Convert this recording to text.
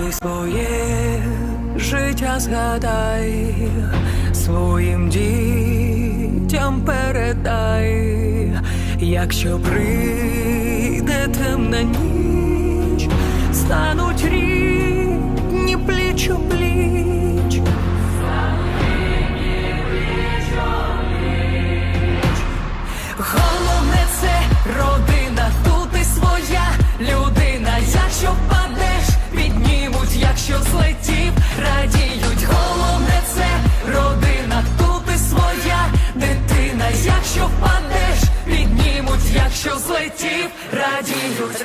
Здихни своє життя, згадай, своїм дітям передай, якщо прийде темна ніч. Якщо злетів, радіють.